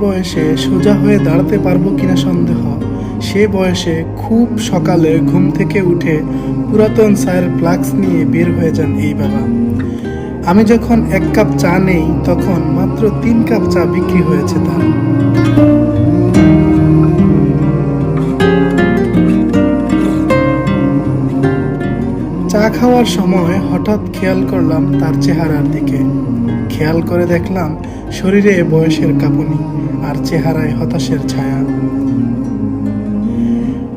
বয়সে সোজা হয়ে দাঁড়াতে পারব কিনা সন্দেহ। সে বয়সে খুব সকালে ঘুম থেকে উঠে পুরাতন চায়ের ফ্লাক্স নিয়ে বের হয়ে যান এই বাবা। আমি যখন এক কাপ চা নেই, তখন মাত্র তিন কাপ চা বিক্রি হয়েছে তার। চা খাওয়ার সময় হঠাৎ খেয়াল করলাম তার চেহারার দিকে। খেয়াল করে দেখলাম শরীরে বয়সের কাঁপুনি আর চেহারায় হতাশের ছায়া।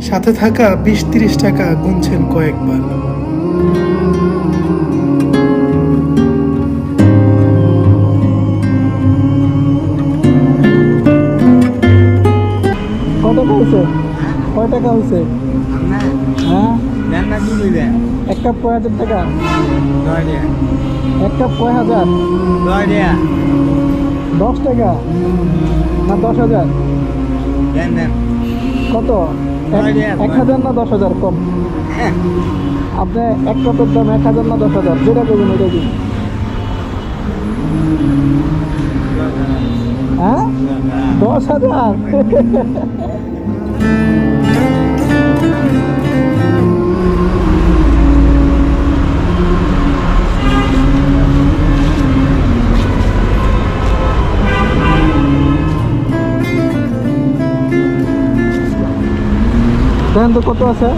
সাথে থাকা বিশ তিরিশ টাকা গুনছেন কয়েকবার। কত টাকা হয়েছে কয় টাকা হয়েছে হ্যাঁ? এক কাপ কয় হাজার টাকা। এক কাপ কয় হাজার দশ টাকা? না দশ হাজার? কত? এক- হাজার না দশ হাজার? কম। আপনি এক কাপের দাম এক হাজার না দশ হাজার? যেটা করবেন ওইটা দিন। হ্যাঁ? দশ হাজার? দেখেন তো কত আছে?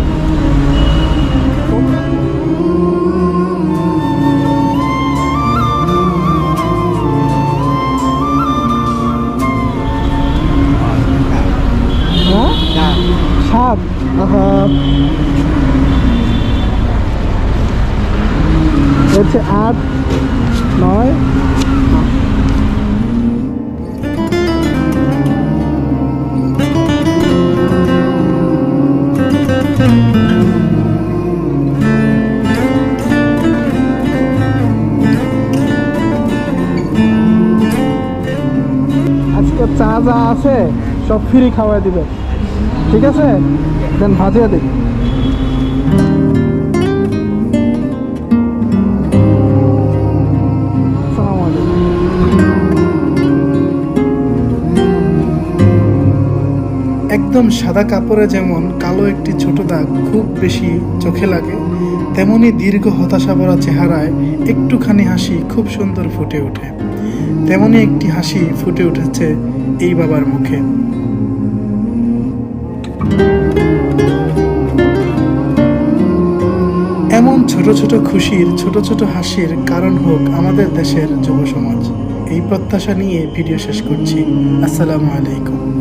হ্যাঁ? সাত। চা যা আছে, সব ফ্রি খাওয়াই দিবে। ঠিক আছে? দেন ভাজিয়া দিই। একদম সাদা কাপড়ে যেমন কালো একটি ছোট দাগ খুব বেশি চোখে লাগে তেমনি দীর্ঘ হতাশা ভরা চেহারায় একটুখানি হাসি খুব সুন্দর ফুটে ওঠে। তেমনি একটি হাসি ফুটে উঠেছে এই বাবার মুখে। এমন ছোট ছোট খুশির, ছোট ছোট হাসির কারণ হোক আমাদের দেশের যুব সমাজ এই প্রত্যাশা নিয়ে ভিডিও শেষ করছি। আসসালামু আলাইকুম।